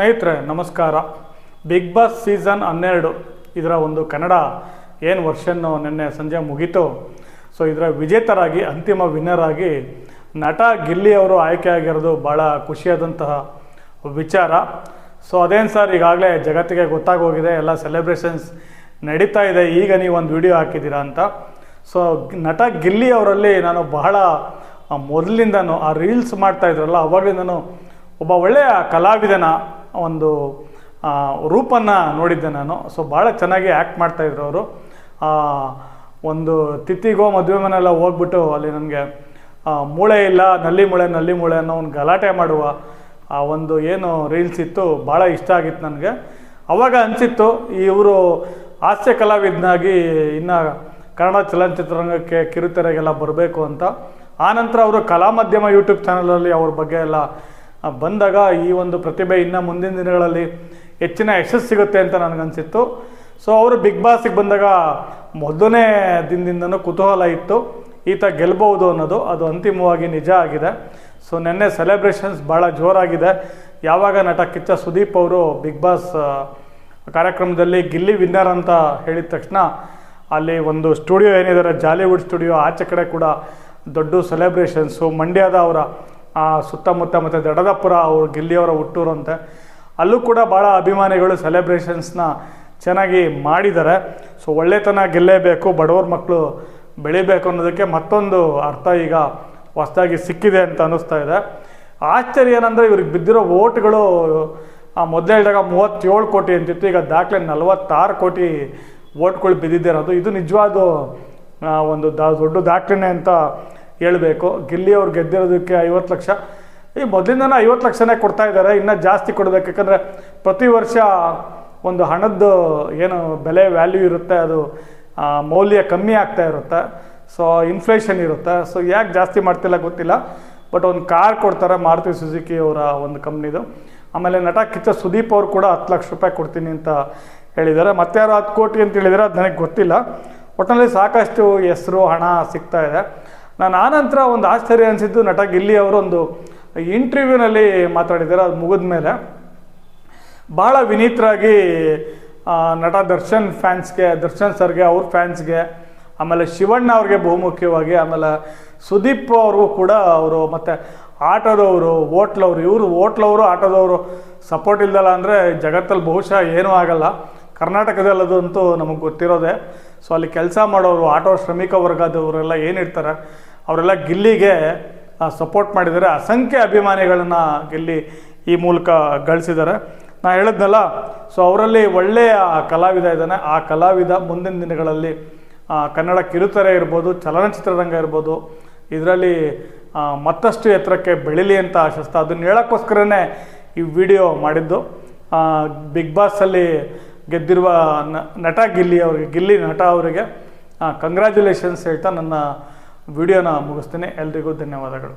ಸ್ನೇಹಿತರೆ, ನಮಸ್ಕಾರ. Big boss season ಹನ್ನೆರಡು, ಇದರ ಒಂದು ಕನ್ನಡ ಏನು ವರ್ಷನ್ನು ನಿನ್ನೆ ಸಂಜೆ ಮುಗೀತು. ಸೊ, ಇದರ ವಿಜೇತರಾಗಿ, ಅಂತಿಮ ವಿನ್ನರ್ ಆಗಿ ನಟ ಗಿಲ್ಲಿ ಅವರು ಆಯ್ಕೆಯಾಗಿರೋದು ಭಾಳ ಖುಷಿಯಾದಂತಹ ವಿಚಾರ. ಸೊ, ಅದೇನು ಸರ್, ಈಗಾಗಲೇ ಜಗತ್ತಿಗೆ ಗೊತ್ತಾಗೋಗಿದೆ, ಎಲ್ಲ ಸೆಲೆಬ್ರೇಷನ್ಸ್ ನಡೀತಾ ಇದೆ, ಈಗ ನೀವು ಒಂದು ವಿಡಿಯೋ ಹಾಕಿದ್ದೀರಾ ಅಂತ. ಸೊ, ನಟ ಗಿಲ್ಲಿ ಅವರಲ್ಲಿ ನಾನು ಬಹಳ ಮೊದಲಿಂದನೂ, ಆ ರೀಲ್ಸ್ ಮಾಡ್ತಾ ಇದ್ರಲ್ಲ, ಅವಾಗಲಿಂದನೂ ಒಬ್ಬ ಒಳ್ಳೆಯ ಕಲಾವಿದನ ಒಂದು ರೂಪನ್ನು ನೋಡಿದ್ದೆ ನಾನು. ಸೊ ಭಾಳ ಚೆನ್ನಾಗಿ ಆ್ಯಕ್ಟ್ ಮಾಡ್ತಾಯಿದ್ರು ಅವರು. ಒಂದು ತಿಥಿಗೋ ಮದುವೆ ಮನೆಲ್ಲ ಹೋಗ್ಬಿಟ್ಟು ಅಲ್ಲಿ ನನಗೆ ಮೂಳೆ ಇಲ್ಲ, ನಲ್ಲಿ ಮೂಳೆ ನಲ್ಲಿ ಮೂಳೆ ಅನ್ನೋ ಒಂದು ಗಲಾಟೆ ಮಾಡುವ, ಆ, ಒಂದು ಏನು ರೀಲ್ಸ್ ಇತ್ತು, ಭಾಳ ಇಷ್ಟ ಆಗಿತ್ತು ನನಗೆ. ಅವಾಗ ಅನಿಸಿತ್ತು ಇವರು ಹಾಸ್ಯ ಕಲಾವಿದನಾಗಿ ಇನ್ನು ಕನ್ನಡ ಚಲನಚಿತ್ರರಂಗಕ್ಕೆ ಕಿರುತೆರೆಗೆಲ್ಲ ಬರಬೇಕು ಅಂತ. ಆನಂತರ ಅವರು ಕಲಾ ಮಾಧ್ಯಮ ಯೂಟ್ಯೂಬ್ ಚಾನಲಲ್ಲಿ ಅವ್ರ ಬಗ್ಗೆ ಎಲ್ಲ ಬಂದಾಗ ಈ ಒಂದು ಪ್ರತಿಭೆ ಇನ್ನು ಮುಂದಿನ ದಿನಗಳಲ್ಲಿ ಹೆಚ್ಚಿನ ಯಶಸ್ಸು ಸಿಗುತ್ತೆ ಅಂತ ನನಗನ್ಸಿತ್ತು. ಸೊ ಅವರು ಬಿಗ್ ಬಾಸಿಗೆ ಬಂದಾಗ ಮೊದಲನೇ ದಿನದಿಂದನೂ ಕುತೂಹಲ ಇತ್ತು. ಈತ ಗೆಲ್ಬಹುದು ಅನ್ನೋದು ಅದು ಅಂತಿಮವಾಗಿ ನಿಜ ಆಗಿದೆ. ಸೊ ನಿನ್ನೆ ಸೆಲೆಬ್ರೇಷನ್ಸ್ ಭಾಳ ಜೋರಾಗಿದೆ. ಯಾವಾಗ ನಟ ಕಿಚ್ಚ ಸುದೀಪ್ ಅವರು ಬಿಗ್ ಬಾಸ್ ಕಾರ್ಯಕ್ರಮದಲ್ಲಿ ಗಿಲ್ಲಿ ವಿನ್ನರ್ ಅಂತ ಹೇಳಿದ ತಕ್ಷಣ ಅಲ್ಲಿ ಒಂದು ಸ್ಟುಡಿಯೋ ಏನಿದ್ದಾರೆ ಜಾಲಿವುಡ್ ಸ್ಟುಡಿಯೋ ಆಚೆ ಕಡೆ ಕೂಡ ದೊಡ್ಡ ಸೆಲೆಬ್ರೇಷನ್ಸು ಮಂಡ್ಯದ ಅವರ ಆ, ಸುತ್ತಮುತ್ತ ಮತ್ತು ದಡದಪುರ ಅವರು ಗಿಲ್ಲಿಯವರ ಹುಟ್ಟೂರು ಅಂತೆ ಅಲ್ಲೂ ಕೂಡ ಭಾಳ ಅಭಿಮಾನಿಗಳು ಸೆಲೆಬ್ರೇಷನ್ಸ್ನ ಚೆನ್ನಾಗಿ ಮಾಡಿದ್ದಾರೆ. ಸೊ ಒಳ್ಳೆತನ ಗೆಲ್ಲೇಬೇಕು ಬಡವ್ರ ಮಕ್ಕಳು ಬೆಳಿಬೇಕು ಅನ್ನೋದಕ್ಕೆ ಮತ್ತೊಂದು ಅರ್ಥ ಈಗ ಹೊಸದಾಗಿ ಸಿಕ್ಕಿದೆ ಅಂತ ಅನ್ನಿಸ್ತಾ ಇದೆ. ಆಶ್ಚರ್ಯ ಏನಂದರೆ ಇವ್ರಿಗೆ ಬಿದ್ದಿರೋ ಓಟ್ಗಳು ಮೊದಲೇ ಹೇಳಿದಾಗ ಮೂವತ್ತೇಳು ಕೋಟಿ ಅಂತಿತ್ತು ಈಗ ದಾಖಲೆ ನಲವತ್ತಾರು ಕೋಟಿ ಓಟ್ಗಳು ಬಿದ್ದಿದ್ದೇ ಅನ್ನೋದು ಇದು ನಿಜವಾದ ಒಂದು ದಾ ದೊಡ್ಡ ದಾಖಲೆನೇ ಅಂತ ಹೇಳಬೇಕು. ಗಿಲ್ಲಿ ಅವ್ರು ಗೆದ್ದಿರೋದಕ್ಕೆ ಐವತ್ತು ಲಕ್ಷ. ಈ ಮೊದಲಿಂದನೇ ಐವತ್ತು ಲಕ್ಷನೇ ಕೊಡ್ತಾ ಇದ್ದಾರೆ. ಇನ್ನೂ ಜಾಸ್ತಿ ಕೊಡಬೇಕು. ಯಾಕಂದರೆ ಪ್ರತಿ ವರ್ಷ ಒಂದು ಹಣದ್ದು ಏನು ಬೆಲೆ ವ್ಯಾಲ್ಯೂ ಇರುತ್ತೆ. ಅದು ಮೌಲ್ಯ ಕಮ್ಮಿ ಆಗ್ತಾ ಇರುತ್ತೆ. ಸೊ ಇನ್ಫ್ಲೇಷನ್ ಇರುತ್ತೆ. ಸೊ ಯಾಕೆ ಜಾಸ್ತಿ ಮಾಡ್ತಿಲ್ಲ ಗೊತ್ತಿಲ್ಲ. ಬಟ್ ಒಂದು ಕಾರ್ ಕೊಡ್ತಾರೆ ಮಾರುತಿ ಸುಜುಕಿ ಅವರ ಒಂದು ಕಂಪ್ನಿದು. ಆಮೇಲೆ ನಟ ಕಿಚ್ಚ ಸುದೀಪ್ ಅವರು ಕೂಡ ಹತ್ತು ಲಕ್ಷ ರೂಪಾಯಿ ಕೊಡ್ತೀನಿ ಅಂತ ಹೇಳಿದ್ದಾರೆ. ಮತ್ತೆ ಯಾರು ಹತ್ತು ಕೋಟಿ ಅಂತ ಹೇಳಿದರೆ ಅದು ನನಗೆ ಗೊತ್ತಿಲ್ಲ. ಒಟ್ಟಿನಲ್ಲಿ ಸಾಕಷ್ಟು ಹೆಸರು, ಹಣ ಸಿಗ್ತಾ ಇದೆ. ನಾನು ಆನಂತರ ಒಂದು ಆಶ್ಚರ್ಯ ಅನಿಸಿದ್ದು, ನಟ ಗಿಲ್ಲಿ ಅವರು ಒಂದು ಇಂಟರ್ವ್ಯೂನಲ್ಲಿ ಮಾತಾಡಿದ್ದಾರೆ, ಅದು ಮುಗಿದ ಮೇಲೆ. ಭಾಳ ವಿನೀತರಾಗಿ ನಟ ದರ್ಶನ್ ಫ್ಯಾನ್ಸ್ಗೆ, ದರ್ಶನ್ ಸರ್ಗೆ, ಅವ್ರ ಫ್ಯಾನ್ಸ್ಗೆ, ಆಮೇಲೆ ಶಿವಣ್ಣ ಅವ್ರಿಗೆ ಬಹುಮುಖ್ಯವಾಗಿ, ಆಮೇಲೆ ಸುದೀಪ್ ಅವ್ರಿಗೂ ಕೂಡ ಅವರು, ಮತ್ತು ಆಟೋದವರು ಓಟ್ಲವರು ಇವರು ಓಟ್ಲವರು ಆಟೋದವರು ಸಪೋರ್ಟ್ ಇಲ್ದಲ್ಲ ಅಂದರೆ ಜಗತ್ತಲ್ಲಿ ಬಹುಶಃ ಏನೂ ಆಗಲ್ಲ. ಕರ್ನಾಟಕದಲ್ಲದಂತೂ ನಮಗೆ ಗೊತ್ತಿರೋದೆ. ಸೊ ಅಲ್ಲಿ ಕೆಲಸ ಮಾಡೋರು, ಆಟೋ ಶ್ರಮಿಕ ವರ್ಗದವರೆಲ್ಲ ಏನಿರ್ತಾರೆ, ಅವರೆಲ್ಲ ಗಿಲ್ಲಿಗೆ ಸಪೋರ್ಟ್ ಮಾಡಿದ್ದಾರೆ. ಅಸಂಖ್ಯ ಅಭಿಮಾನಿಗಳನ್ನು ಗಿಲ್ಲಿ ಈ ಮೂಲಕ ಗಳಿಸಿದ್ದಾರೆ. ನಾ ಹೇಳಿದ್ನಲ್ಲ, ಸೊ ಅವರಲ್ಲಿ ಒಳ್ಳೆಯ ಕಲಾವಿದ ಇದ್ದಾನೆ. ಆ ಕಲಾವಿದ ಮುಂದಿನ ದಿನಗಳಲ್ಲಿ ಕನ್ನಡ ಕಿರುತೆರೆ ಇರ್ಬೋದು, ಚಲನಚಿತ್ರರಂಗ ಇರ್ಬೋದು, ಇದರಲ್ಲಿ ಮತ್ತಷ್ಟು ಎತ್ತರಕ್ಕೆ ಬೆಳೀಲಿ ಅಂತ ಆಶಿಸ್ತಾ, ಅದನ್ನು ಹೇಳೋಕ್ಕೋಸ್ಕರನೇ ಈ ವಿಡಿಯೋ ಮಾಡಿದ್ದು. ಬಿಗ್ ಬಾಸಲ್ಲಿ ಗೆದ್ದಿರುವ ನಟ ಗಿಲ್ಲಿ ಅವರಿಗೆ ಗಿಲ್ಲಿ ನಟ ಅವರಿಗೆ ಕಂಗ್ರ್ಯಾಚುಲೇಷನ್ಸ್ ಹೇಳ್ತಾ ನನ್ನ ವಿಡಿಯೋನ ಮುಗಿಸ್ತೀನಿ. ಎಲ್ರಿಗೂ ಧನ್ಯವಾದಗಳು.